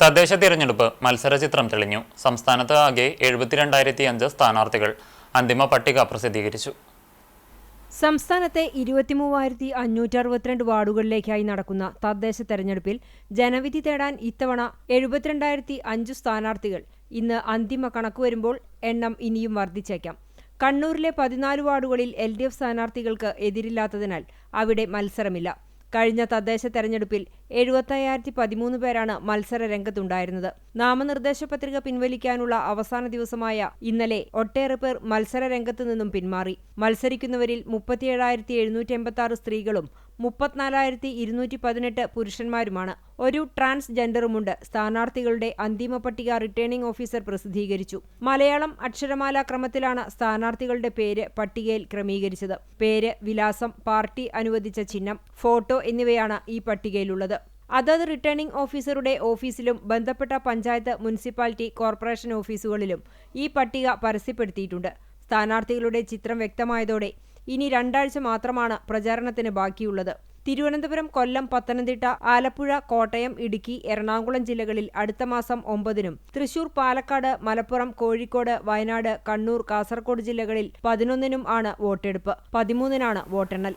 തദ്ദേശ തിരഞ്ഞെടുപ്പ് മത്സര ചിത്രം തെളിഞ്ഞു. സംസ്ഥാനത്ത് ആകെ എഴുപത്തിരണ്ടായിരത്തി അഞ്ച് സ്ഥാനാർത്ഥികൾ. അന്തിമ പട്ടിക പ്രസിദ്ധീകരിച്ചു. സംസ്ഥാനത്തെ ഇരുപത്തിമൂവായിരത്തി അഞ്ഞൂറ്റി അറുപത്തിരണ്ട് വാർഡുകളിലേക്കായി നടക്കുന്ന തദ്ദേശ തെരഞ്ഞെടുപ്പിൽ ജനവിധി തേടാൻ ഇത്തവണ എഴുപത്തിരണ്ടായിരത്തി അഞ്ചു സ്ഥാനാർത്ഥികൾ. ഇന്ന് അന്തിമ കണക്ക് വരുമ്പോൾ എണ്ണം ഇനിയും വർദ്ധിച്ചേക്കാം. കണ്ണൂരിലെ പതിനാല് വാർഡുകളിൽ എൽ ഡി എഫ് സ്ഥാനാർത്ഥികൾക്ക് എതിരില്ലാത്തതിനാൽ അവിടെ മത്സരമില്ല. കഴിഞ്ഞ തദ്ദേശ തെരഞ്ഞെടുപ്പിൽ എഴുപത്തയ്യായിരത്തി പതിമൂന്ന് പേരാണ് മത്സര രംഗത്തുണ്ടായിരുന്നത്. നാമനിർദ്ദേശ പത്രിക പിൻവലിക്കാനുള്ള അവസാന ദിവസമായ ഇന്നലെ ഒട്ടേറെ പേർ മത്സര രംഗത്തു നിന്നും പിന്മാറി. മത്സരിക്കുന്നവരിൽ മുപ്പത്തിയേഴായിരത്തി എഴുന്നൂറ്റി എൺപത്തി ആറ് സ്ത്രീകളും മുപ്പത്തിനാലായിരത്തി ഇരുന്നൂറ്റി പതിനെട്ട് പുരുഷന്മാരുമാണ്. ഒരു ട്രാൻസ്ജെൻഡറുമുണ്ട്. സ്ഥാനാർത്ഥികളുടെ അന്തിമ പട്ടിക റിട്ടേണിംഗ് ഓഫീസർ പ്രസിദ്ധീകരിച്ചു. മലയാളം അക്ഷരമാല ക്രമത്തിലാണ് സ്ഥാനാർത്ഥികളുടെ പേര് പട്ടികയിൽ ക്രമീകരിച്ചത്. പേര് വിലാസം പാർട്ടി അനുവദിച്ച ചിഹ്നം ഫോട്ടോ എന്നിവയാണ് ഈ പട്ടികയിലുള്ളത്. അതത് റിട്ടേണിംഗ് ഓഫീസറുടെ ഓഫീസിലും ബന്ധപ്പെട്ട പഞ്ചായത്ത് മുനിസിപ്പാലിറ്റി കോർപ്പറേഷൻ ഓഫീസുകളിലും ഈ പട്ടിക പരസ്യപ്പെടുത്തിയിട്ടുണ്ട്. സ്ഥാനാർത്ഥികളുടെ ചിത്രം വ്യക്തമായതോടെ ഇനി രണ്ടാഴ്ച മാത്രമാണ് പ്രചാരണത്തിന് ബാക്കിയുള്ളത്. തിരുവനന്തപുരം കൊല്ലം പത്തനംതിട്ട ആലപ്പുഴ കോട്ടയം ഇടുക്കി എറണാകുളം ജില്ലകളിൽ അടുത്ത മാസം ഒമ്പതിനും തൃശൂർ പാലക്കാട് മലപ്പുറം കോഴിക്കോട് വയനാട് കണ്ണൂർ കാസർഗോഡ് ജില്ലകളിൽ പതിനൊന്നിനും ആണ് വോട്ടെടുപ്പ്. പതിമൂന്നിനാണ് വോട്ടെണ്ണൽ.